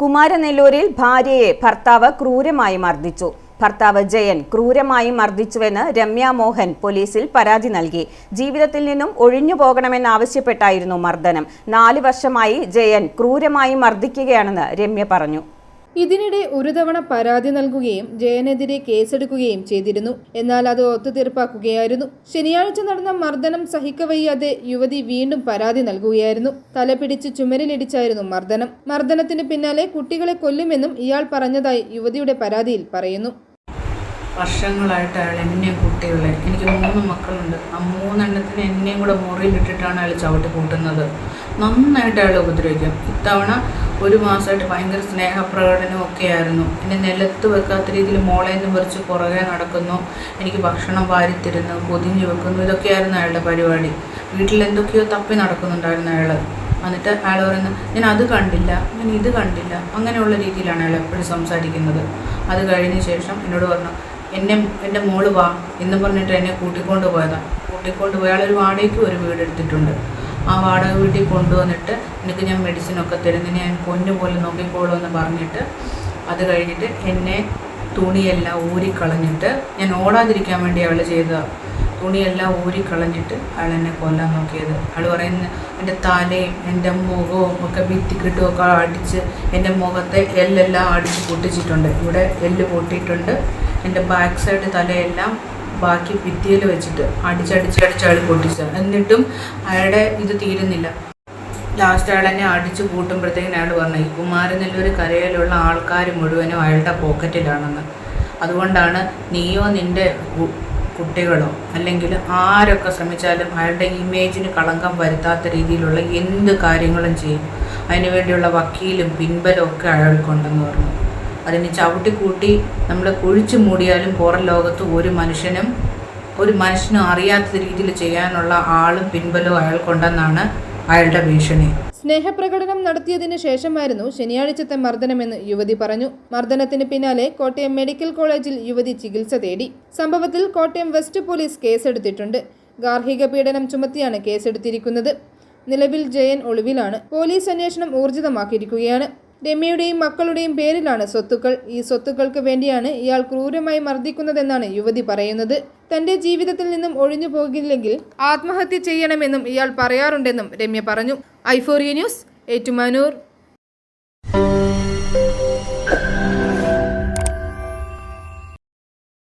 കുമാരനെല്ലൂരിൽ ഭാര്യയെ ഭർത്താവ് ക്രൂരമായി മർദ്ദിച്ചു. ഭർത്താവ് ജയൻ ക്രൂരമായി മർദ്ദിച്ചുവെന്ന് രമ്യ മോഹൻ പോലീസിൽ പരാതി നൽകി. ജീവിതത്തിൽ നിന്നും ഒഴിഞ്ഞു പോകണമെന്നാവശ്യപ്പെട്ടായിരുന്നു മർദ്ദനം. നാല് വർഷമായി ജയൻ ക്രൂരമായി മർദ്ദിക്കുകയാണെന്ന് രമ്യ പറഞ്ഞു. ഇതിനിടെ ഒരു തവണ പരാതി നൽകുകയും ജയനെതിരെ കേസെടുക്കുകയും ചെയ്തിരുന്നു. എന്നാൽ അത് ഒത്തുതീർപ്പാക്കുകയായിരുന്നു. ശനിയാഴ്ച നടന്ന മർദ്ദനം സഹിക്കവയ്യാതെ യുവതി വീണ്ടും പരാതി നൽകുകയായിരുന്നു. തലപിടിച്ച് ചുമരിലിടിച്ചായിരുന്നു മർദ്ദനം. മർദ്ദനത്തിന് പിന്നാലെ കുട്ടികളെ കൊല്ലുമെന്നും ഇയാൾ പറഞ്ഞതായി യുവതിയുടെ പരാതിയിൽ പറയുന്നു. വർഷങ്ങളായിട്ട് അയാൾ എന്നെയും കുട്ടികളെ എനിക്ക് മൂന്ന് മക്കളുണ്ട്. ആ മൂന്നെണ്ണത്തിന് എന്നെയും കൂടെ മുറിയിലിട്ടിട്ടാണ് അയാൾ ചവിട്ടി കൂട്ടുന്നത്. നന്നായിട്ട് അയാൾ ഉപദ്രവിക്കും. ഇത്തവണ ഒരു മാസമായിട്ട് ഭയങ്കര സ്നേഹപ്രകടനവും ഒക്കെ ആയിരുന്നു എന്നെ നിലത്ത് വെക്കാത്ത രീതിയിൽ മോളെ നിന്ന് പറിച്ച് പുറകെ നടക്കുന്നു. എനിക്ക് ഭക്ഷണം വാരിത്തരുന്നു പൊതിഞ്ഞു വെക്കുന്നു. ഇതൊക്കെയായിരുന്നു അയാളുടെ പരിപാടി. വീട്ടിൽ എന്തൊക്കെയോ തപ്പി നടക്കുന്നുണ്ടായിരുന്നു അയാൾ എന്നിട്ട് അയാൾ പറയുന്നത് ഞാൻ അത് കണ്ടില്ല ഞാൻ ഇത് കണ്ടില്ല. അങ്ങനെയുള്ള രീതിയിലാണ് അയാൾ എപ്പോഴും സംസാരിക്കുന്നത്. അത് കഴിഞ്ഞ ശേഷം എന്നോട് പറഞ്ഞു എന്നെ എന്റെ മോൾ വാ എന്ന് പറഞ്ഞിട്ട് എന്നെ കൂട്ടിക്കൊണ്ട് പോയതാണ് കൂട്ടിക്കൊണ്ട് പോയ. ഒരു വാടകയ്ക്ക് ഒരു വീട് എടുത്തിട്ടുണ്ട്. ആ വാടക വീട്ടിൽ കൊണ്ടുവന്നിട്ട് എനിക്ക് ഞാൻ മെഡിസിനൊക്കെ തരുന്നതിന് ഞാൻ പൊന്നു പോലെ നോക്കിക്കോളൂ എന്ന് പറഞ്ഞിട്ട് അത് കഴിഞ്ഞിട്ട് എന്നെ തുണിയെല്ലാം ഊരിക്കളഞ്ഞിട്ട് ഞാൻ ഓടാതിരിക്കാൻ വേണ്ടി അവൾ ചെയ്തതാണ് തുണിയെല്ലാം ഊരിക്കളഞ്ഞിട്ട് അയാൾ എന്നെ കൊല്ലാൻ നോക്കിയത്. അയാൾ പറയുന്ന എന്റെ തലയും എന്റെ മുഖവും ഒക്കെ ഭിത്തിക്കിട്ടുമൊക്കെ അടിച്ച് എന്റെ മുഖത്തെ എല്ലെല്ലാം അടിച്ച് പൊട്ടിച്ചിട്ടുണ്ട്. ഇവിടെ എല്ല് പൊട്ടിയിട്ടുണ്ട്. എന്റെ ബാക്ക് സൈഡ് തലയെല്ലാം ബാക്കി ഭിത്തിയിൽ വെച്ചിട്ട് അടിച്ചടിച്ച് അടിച്ച് അയാൾ പൊട്ടിച്ചത് എന്നിട്ടും അയാളുടെ ഇത് തീരുന്നില്ല. ലാസ്റ്റ് അയാൾ തന്നെ അടിച്ചു കൂട്ടുമ്പോഴത്തേക്കും അയാൾ പറഞ്ഞു ഈ കുമാരനെല്ലൂർ കരയിലുള്ള ആൾക്കാർ മുഴുവനും അയാളുടെ പോക്കറ്റിലാണെന്ന്. അതുകൊണ്ടാണ് നീയോ നിന്റെ കുട്ടികളോ അല്ലെങ്കിൽ ആരൊക്കെ ശ്രമിച്ചാലും അയാളുടെ ഇമേജിന് കളങ്കം വരുത്താത്ത രീതിയിലുള്ള എന്ത് കാര്യങ്ങളും ചെയ്യും. അതിനുവേണ്ടിയുള്ള വക്കീലും പിൻബലവും ഒക്കെ അയാൾക്കുണ്ടെന്ന് പറഞ്ഞു. അതിന് ചവിട്ടിക്കൂട്ടി നമ്മൾ കുഴിച്ചു മൂടിയാലും പുറം ലോകത്ത് ഒരു മനുഷ്യനും ഒരു മനുഷ്യനും അറിയാത്ത രീതിയിൽ ചെയ്യാനുള്ള ആളും പിൻബലവും അയാൾക്കുണ്ടെന്നാണ് അയാളുടെ ഭീഷണി. സ്നേഹപ്രകടനം നടത്തിയതിനു ശേഷമായിരുന്നു ശനിയാഴ്ചത്തെ മർദ്ദനമെന്ന് യുവതി പറഞ്ഞു. മർദ്ദനത്തിന് പിന്നാലെ കോട്ടയം മെഡിക്കൽ കോളേജിൽ യുവതി ചികിത്സ തേടി. സംഭവത്തിൽ കോട്ടയം വെസ്റ്റ് പോലീസ് കേസെടുത്തിട്ടുണ്ട്. ഗാർഹിക പീഡനം ചുമത്തിയാണ് കേസെടുത്തിരിക്കുന്നത്. നിലവിൽ ജയൻ ഒളിവിലാണ്. പോലീസ് അന്വേഷണം ഊർജിതമാക്കിയിരിക്കുകയാണ്. രമ്യയുടെയും മക്കളുടെയും പേരിലാണ് സ്വത്തുക്കൾ. ഈ സ്വത്തുക്കൾക്ക് വേണ്ടിയാണ് ഇയാൾ ക്രൂരമായി മർദ്ദിക്കുന്നതെന്നാണ് യുവതി പറയുന്നത്. തന്റെ ജീവിതത്തിൽ നിന്നും ഒഴിഞ്ഞു പോകില്ലെങ്കിൽ ആത്മഹത്യ ചെയ്യണമെന്നും ഇയാൾ പറയാറുണ്ടെന്നും രമ്യ പറഞ്ഞു. Euphoria news Ettumanoor.